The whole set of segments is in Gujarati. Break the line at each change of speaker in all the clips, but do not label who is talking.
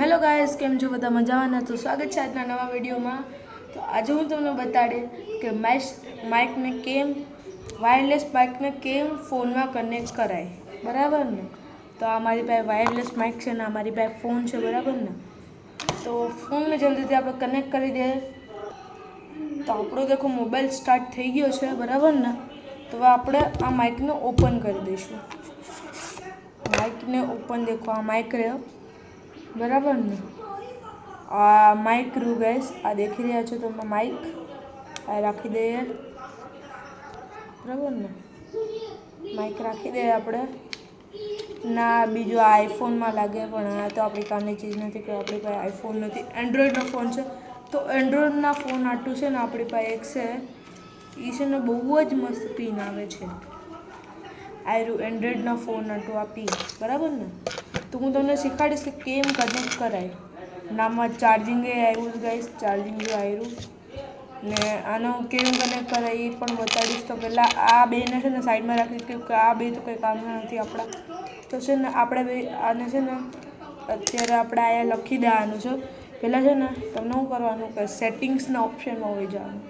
હેલો ગાયસ કેમ છો બધા મજામાં? તો સ્વાગત છે આજના નવા વિડીયોમાં. તો આજે હું તમને બતાડે કે માઇસ માઇકને કેમ, વાયરલેસ માઇકને કેમ ફોનમાં કનેક્ટ કરાય. બરાબર ને? તો આ મારી પાસે વાયરલેસ માઇક છે ને આ મારી પાસે ફોન છે, બરાબર ને? તો ફોનને જલ્દીથી આપણે કનેક્ટ કરી દઈએ તો આપણો દેખો મોબાઈલ સ્ટાર્ટ થઈ ગયો છે, બરાબર ને? તો આપણે આ માઇકને ઓપન કરી દઈશું. માઇકને ઓપન દેખો, આ માઇક રહ્યો. બરાબર ને? આ માઇક રૂ ગેસ આ દેખી રહ્યા છો તમે માઇક આ રાખી દઈએ. બરાબર ને? માઇક રાખી દઈએ આપણે. ના, બીજું આ આઈફોનમાં લાગે, પણ આ તો આપણી કામની ચીજ નથી કે આપણી પાસે આઈફોન નથી. એન્ડ્રોઈડનો ફોન છે. તો એન્ડ્રોઈડના ફોન આટલું છે ને આપણી પાસે એક છે. એ છે ને બહુ જ મસ્ત પિન આવે છે. આયરું એન્ડ્રોઈડના ફોન આટલું આ પિન. બરાબર ને? તો હું તમને શીખવાડીશ કે કેમ કનેક્ટ કરાય. નામાં ચાર્જિંગ આવ્યું ગઈશ ચાર્જિંગ આવ્યું ને આનો કેમ કનેક્ટ કરાય એ પણ બતાડીશ. તો પહેલાં આ બેને છે ને સાઈડમાં રાખી કે આ બે તો કંઈ કામના નથી આપણા. તો છે ને આપણે બે, આને છે ને અત્યારે આપણે અહીંયા લખી દેવાનું છે. પહેલાં છે ને તમને શું કરવાનું કે સેટિંગ્સના ઓપ્શનમાં હોય જવાનું.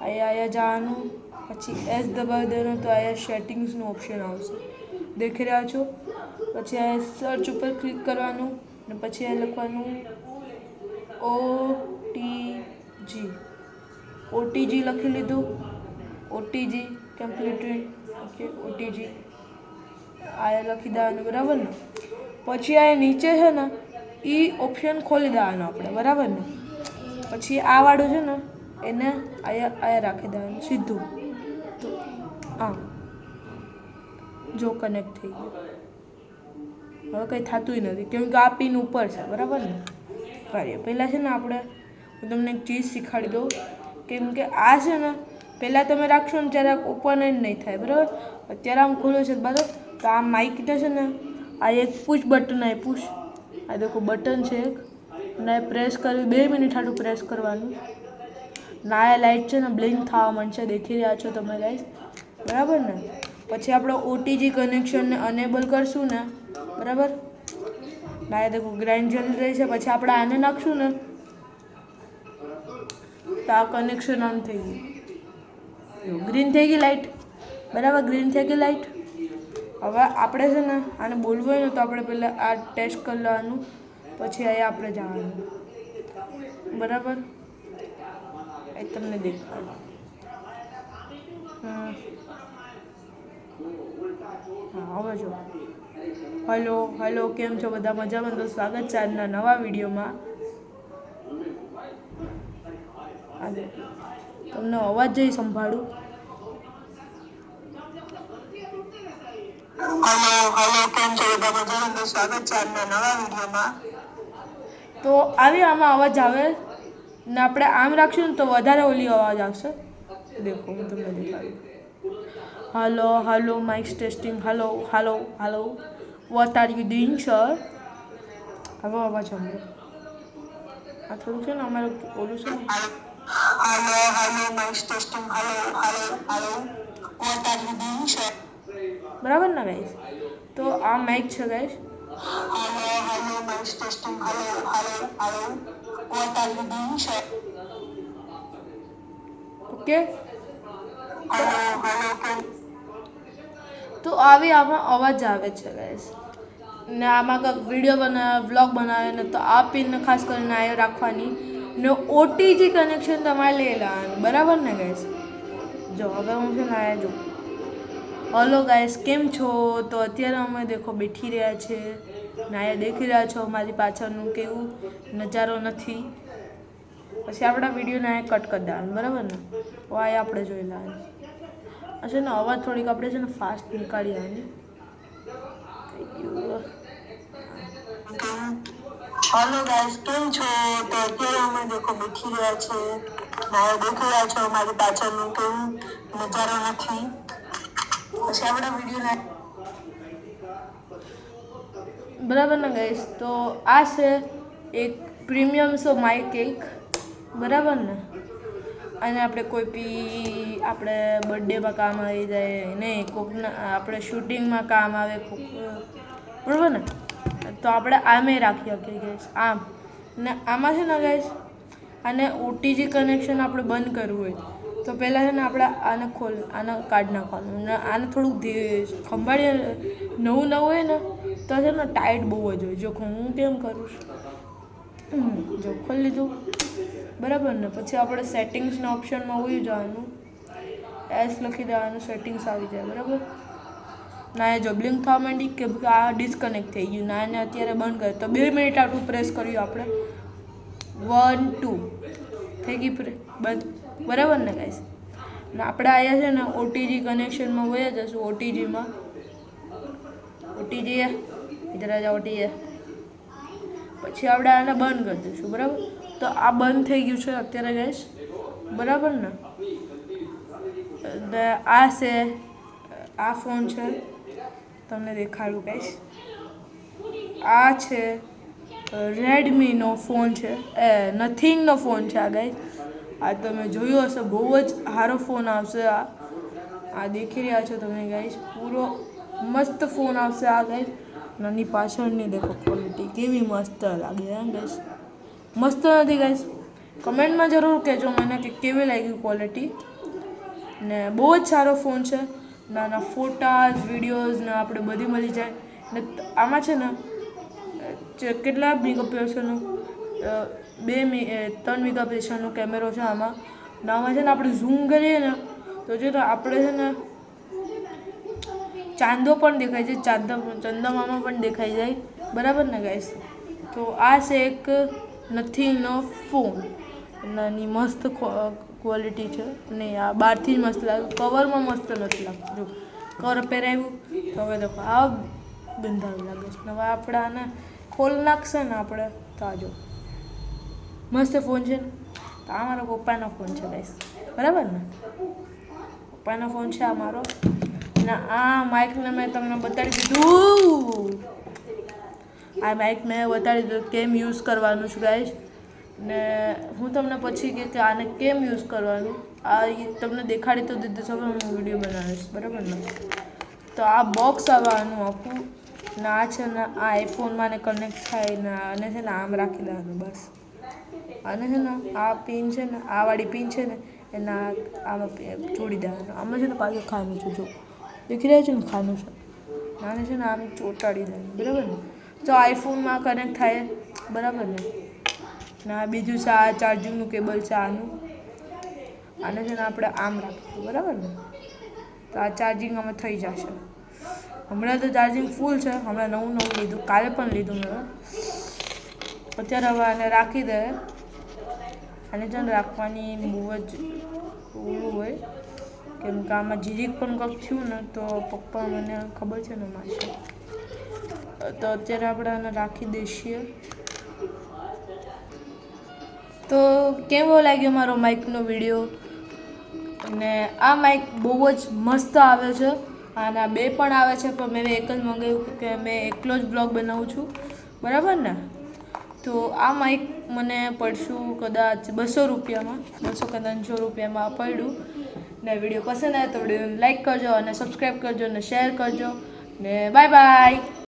અહીંયા અહીંયા જવાનું, પછી એસ દબાવી દેવાનું તો અહીંયા સેટિંગ્સનું ઓપ્શન આવશે. દેખી રહ્યા છો? પછી આ સર્ચ ઉપર ક્લિક કરવાનું ને પછી આ લખવાનું ઓ ટી જી ઓટીજી લખી લીધું. ઓટીજી કમ્પ્લીટેડ ઓકે ઓટીજી આ લખી દેવાનું, બરાબર ને? પછી આ નીચે છે ને એ ઓપ્શન ખોલી દેવાનો આપણે, બરાબર ને? પછી આ વાળું છે ને, એને આયા આયા રાખી દેવાનું, સીધું. તો આ જો કનેક્ટ થઈ ગયું. હવે કંઈ થતું નથી. કેમ કે આ પિન ઉપર છે, બરાબર ને? કરીએ પહેલાં છે ને આપણે, હું તમને એક ચીજ શીખવાડી દઉં. કેમ કે આ છે ને, પહેલાં તમે રાખશો ને ત્યારે ઓપન જ નહીં થાય, બરાબર? અત્યારે આમ ખુલ્લું છે બરાબર? તો આ માઇકને છે ને, આ એક પુશ બટન આ પુશ આ દેખો બટન છે એક. અને પ્રેસ કરવી, બે મિનિટ આટલું પ્રેસ કરવાનું. ના આ લાઇટ છે ને બ્લિંક થવા માંડશે, દેખી રહ્યા છો તમે ગાઈસ બરાબર ને? પછી આપણે ઓટીજી કનેક્શનને અનેબલ કરશું ને બરાબર? ભાઈ દેખો ગ્રાઇન્ડ જલ્દી રહી છે. પછી આપણે આને નાખશું ને, તો આ કનેક્શન ઓન થઈ ગયું. ગ્રીન થઈ ગઈ લાઇટ બરાબર ગ્રીન થઈ ગઈ લાઇટ હવે આપણે છે ને આને બોલવું હોય ને, તો આપણે પહેલાં આ ટેસ્ટ કરી લેવાનું. પછી અહીંયા આપણે જવાનું. બરાબર? એ તમને દેખાડું. હા. હવે જો હલો હલો કેમ છો બધા મજામાં? તો સ્વાગત છે આજના નવા વિડીયોમાં. તમને અવાજ જઈ સંભાળું?
હલો હલો કેમ છો બધા મજામાં? તો સ્વાગત છે આજના નવા વિડીયોમાં.
તો આવી આમાં અવાજ આવે ને આપણે આમ રાખશું ને તો વધારે ઓલી અવાજ આવશે. દેખો હું તમને દેખાડું. Hello hello mic testing hello hello hello. What are you doing sir હવે અવાજ સાંભળો આ થોડું છે ને અમારે ઓલું છે ને
hello hello mic testing hello hello hello what are you doing sir
બરાબર ને ગાઈસ તો આ માઇક છે guys
hello hello mic testing hello hello hello what are you doing sir
okay
hello hello
તો આવી આમાં અવાજ આવે છે ગાઈસ ને આમાં કંઈક વીડિયો બનાવે વ્લોગ બનાવે, ને તો આ પિનને ખાસ કરીને આ રાખવાની. ને ઓટીજી કનેક્શન તમારે લઈ લેવાનું. બરાબર ને ગાઈસ જો, હવે હું છે ને આયા જો. હલો ગાઈસ કેમ છો? તો અત્યારે અમે દેખો બેઠી રહ્યા છે. ને દેખી રહ્યા છો મારી પાછળનું કેવું નજારો નથી. પછી આપણા વિડીયોને અહીંયા કટ કરી દેવાનું. બરાબર ને? તો આ આપણે જોઈ લેવાનું. આ છે ને અવાજ થોડીક આપણે છે ને ફાસ્ટ નીકાળી આની.
હેલો ગાઈસ કેમ છો? તો અત્યારે અમે દેખો બેઠી રહ્યા છે મારે દેખી રહ્યા છો મારી પાછળનું કેવું નજારો નથી. પછી આપણા વીડિયો
બરાબર ને ગાઈસ તો આ છે એક પ્રીમિયમ સો માઇક એક બરાબર ને? અને આપણે કોઈ બી આપણે બર્થડેમાં કામ આવી જાય ને કોકના, આપણે શૂટિંગમાં કામ આવે બરાબર ને? તો આપણે આમે રાખી શકીએ ગેસ આમ. ને આમાં છે ને ગેસ અને ઓટીજી કનેક્શન આપણે બંધ કરવું હોય. તો પહેલાં છે ને આપણે આને ખોલ, આને કાઢી નાખવાનું. ને આને થોડુંક ખંભાળીએ, નવું નવું હોય ને, તો છે ને ટાઈટ બહુ જ હોય. જો હું કેમ કરું છું? જો ખોલી લીધું બરાબર ને? પછી આપણે સેટિંગ્સના ઓપ્શનમાં હોઈ જવાનું. એસ લખી દેવાનું સેટિંગ્સ આવી જાય, બરાબર? ના, એ જો બ્લિંક થવા માંડી કે આ ડિસ્કનેક્ટ થઈ ગયું? ના, એને અત્યારે બંધ કરે. તો બે મિનિટ આટલું પ્રેસ કર્યું આપણે. વન ટુ થઈ ગઈ પ્રે બરાબર ને ગાઈસ ને આપણે આવ્યા છે ને ઓટીજી કનેક્શનમાં વયા જશું ઓટીજીમાં ઓટીજી ઇધર આ ઓટીજી પછી આપણે આને બંધ કરી દઈશું, બરાબર? તો આ બંધ થઈ ગયું છે અત્યારે ગેસ બરાબર ને? આ છે, આ ફોન છે. તમને દેખાડું ગઈશ આ છે, રેડમીનો ફોન છે. એ, નથિંગનો ફોન છે આ ગાઈસ આ તમે જોયું હશે, બહુ જ સારો ફોન આવશે આ. આ દેખી રહ્યા છો તમે ગાઈશ પૂરો મસ્ત ફોન આવશે આ ગાઈશ નાની પાછળની દેખો ક્વોલિટી કેવી મસ્ત લાગે હે ગાઈસ મસ્ત નથી ગાઈસ કમેન્ટમાં જરૂર કહેજો મને કે કેવી લાગી ક્વોલિટી ને બહુ જ સારો ફોન છે. નાના ફોટાઝ વિડીયોઝ ને આપણે બધી મળી જાય. ને આમાં છે ને કેટલા મેગાપિક્સલનો બે ત્રણ મેગાપિક્સલનો કેમેરો છે આમાં. ને આમાં છે ને આપણે ઝૂમ કરીએ ને, તો જો આપણે છે ને, ચાંદો પણ દેખાય છે, ચાંદા ચંદામામાં પણ દેખાઈ જાય. બરાબર ને ગાઈસ તો આ છે એક નથિંગનો ફોન નાની મસ્ત ક્વોલિટી છે. અને આ બહારથી જ મસ્ત લાગે. કવરમાં મસ્ત નથી લાગતું. જો કવર પહેરાવ્યું તો હવે તો આ ગંધારું લાગે છે. હવે આપણે આને ખોલ નાખશે ને આપણે, તો મસ્ત ફોન છે ને? તો આ મારો પપ્પાનો ફોન છે ગાઈસ બરાબર ને? પપ્પાનો ફોન છે આ મારો. અને આ માઇકને મેં તમને બતાડી દીધું. આ માઇક મેં બતાડી દીધું કેમ યુઝ કરવાનું છે ગાઈશ ને હું તમને પછી કે કે આને કેમ યુઝ કરવાનું? આ તમને દેખાડી તો દીધું છે, હવે હું વીડિયો બનાવીશ, બરાબર ને? તો આ બોક્સ આવવાનું આખું, ને આ છે ને આ આઈફોનમાં ને કનેક્ટ થાય ને આને છે ને આમ રાખી દેવાનું, બસ. આને છે ને આ પિન છે ને, આ વાળી પિન છે ને, એના આમાં જોડી દેવાનું. આમાં છે ને પાછું ખાનું છે, જો. દેખી રહ્યા છે ને ખાનું છે? આને છે ને આમ ચોંટાડી દેવાનું, બરાબર ને? તો આઈફોનમાં કનેક્ટ થાય. બરાબર ને? ના, બીજું છે આ ચાર્જિંગનું કેબલ છે આનું. આને છે ને આપણે આમ રાખીશું, બરાબર ને? તો આ ચાર્જિંગ અમે થઈ જશે. હમણાં તો ચાર્જિંગ ફૂલ છે, હમણાં નવું નવું લીધું, કાલે પણ લીધું મેં. અત્યારે હવે આને રાખી દે. આને છે ને રાખવાની બહુ જ ઓલું હોય. કેમ કે આમાં જીરીક પણ કંઈક થયું ને, તો પપ્પા મને ખબર છે ને મારશે. તો અત્યારે આપણે આને રાખી દઈશું. તો કેવો લાગ્યો મારો માઇકનો વીડિયો અને આ માઇક બહુ જ મસ્ત આવે છે. આના બે પણ આવે છે, પણ મેં એક જ મંગાવ્યું કે મેં એકલો જ બ્લોગ બનાવું છું. બરાબર ને? તો આ માઇક મને પડશું કદાચ બસો રૂપિયામાં. બસો કે ત્રણસો રૂપિયામાં પડ્યું. ને વીડિયો પસંદ આવે તો વિડીયોને લાઇક કરજો અને સબસ્ક્રાઈબ કરજો અને શેર કરજો. ને બાય બાય